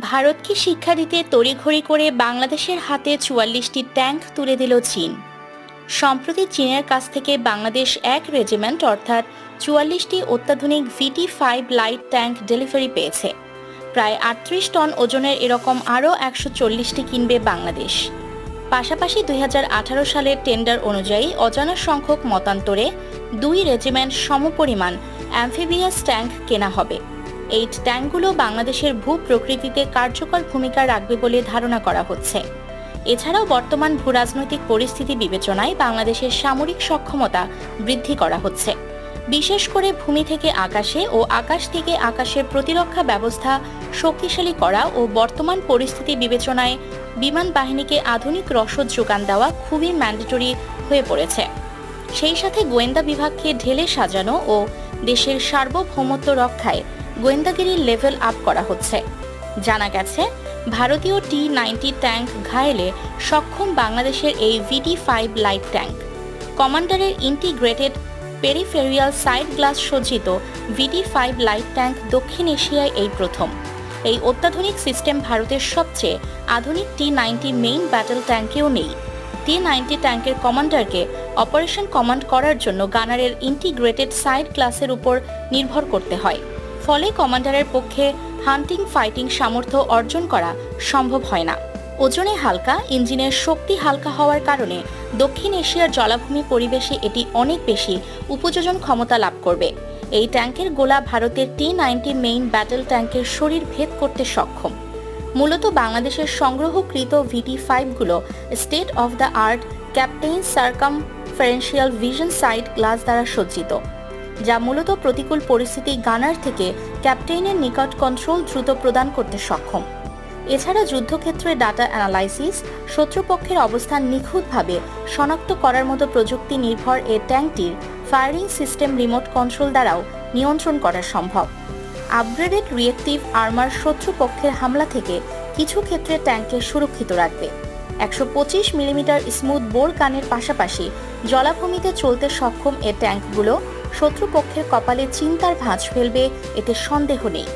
ভারতকে শিক্ষা দিতে তড়িঘড়ি করে বাংলাদেশের হাতে চুয়াল্লিশটি ট্যাঙ্ক তুলে দিল চীন। সম্প্রতি চীনের কাছ থেকে বাংলাদেশ এক রেজিমেন্ট, অর্থাৎ চুয়াল্লিশটি অত্যাধুনিক VT five light tank delivery পেয়েছে। প্রায় আটত্রিশ টন ওজনের এরকম আরও একশো চল্লিশটি কিনবে বাংলাদেশ। পাশাপাশি দুই হাজার আঠারো সালের টেন্ডার অনুযায়ী অজানা সংখ্যক মতান্তরে দুই রেজিমেন্ট সমপরিমাণ অ্যাম্ফিবিয়াস ট্যাঙ্ক কেনা হবে। এই ট্যাঙ্কগুলো বাংলাদেশের ভূ প্রকৃতিতে কার্যকর ভূমিকা রাখবে বলে ধারণা করা হচ্ছে। এছাড়াও বর্তমান ভূরাজনৈতিক পরিস্থিতি বিবেচনায় বাংলাদেশের সামরিক সক্ষমতা বৃদ্ধি করা হচ্ছে। বিশেষ করে ভূমি থেকে আকাশে ও আকাশ থেকে আকাশের প্রতিরক্ষা ব্যবস্থা শক্তিশালী করা ও বর্তমান পরিস্থিতি বিবেচনায় বিমান বাহিনীকে আধুনিক রসদ যোগান দেওয়া খুবই ম্যান্ডেটরি হয়ে পড়েছে। সেই সাথে গোয়েন্দা বিভাগকে ঢেলে সাজানো ও দেশের সার্বভৌমত্ব রক্ষায় গোয়েন্দাগিরির লেভেল আপ করা হচ্ছে। জানা গেছে, ভারতীয় টি নাইনটি ট্যাঙ্ক ঘায়েলে সক্ষম বাংলাদেশের এই ভিটি ফাইভ লাইট ট্যাঙ্ক কমান্ডারের ইন্টিগ্রেটেড পেরিফেরিয়াল সাইড গ্লাস সজ্জিত ভিটি ফাইভ লাইট ট্যাঙ্ক দক্ষিণ এশিয়ায় এই প্রথম। এই অত্যাধুনিক সিস্টেম ভারতের সবচেয়ে আধুনিক টি নাইনটি মেইন ব্যাটেল ট্যাঙ্কেও নেই। টি নাইনটি ট্যাঙ্কের কমান্ডারকে অপারেশন কমান্ড করার জন্য গানারের ইন্টিগ্রেটেড সাইড ক্লাসের উপর নির্ভর করতে হয়। ফলে কমান্ডারের পক্ষে হান্টিং, ফাইটিং সামর্থ্য অর্জন করা সম্ভব হয় না। ওজনে হালকা, ইঞ্জিনের শক্তি হালকা হওয়ার কারণে দক্ষিণ এশিয়ার জলাভূমি পরিবেশে এটি অনেক বেশি উপযোজন ক্ষমতা লাভ করবে। এই ট্যাঙ্কের গোলা ভারতের টি নাইনটি মেইন ব্যাটেল ট্যাঙ্কের শরীর ভেদ করতে সক্ষম। মূলত বাংলাদেশের সংগ্রহকৃত VT ফাইভগুলো state of the art captain circumferential vision sight glass দ্বারা সজ্জিত। যা মূলত প্রতিকূল পরিস্থিতি গানার থেকে ক্যাপ্টেইনের নিকট কন্ট্রোল দ্রুত প্রদান করতে সক্ষম। এছাড়া যুদ্ধক্ষেত্রে ডাটা অ্যানালাইসিস শত্রুপক্ষের অবস্থান নিখুঁতভাবে শনাক্ত করার মতো প্রযুক্তি নির্ভর এ ট্যাঙ্কটির ফায়ারিং সিস্টেম রিমোট কন্ট্রোল দ্বারাও নিয়ন্ত্রণ করা সম্ভব। আপগ্রেডেড রিয়েক্টিভ আর্মার শত্রুপক্ষের হামলা থেকে কিছু ক্ষেত্রে ট্যাঙ্ককে সুরক্ষিত রাখবে। একশো পঁচিশ মিলিমিটার স্মুথ বোর কানের পাশাপাশি জলাভূমিতে চলতে সক্ষম এ ট্যাঙ্কগুলো শত্রুপক্ষের কপালে চিন্তার ভাঁজ ফেলবে এতে সন্দেহ নেই।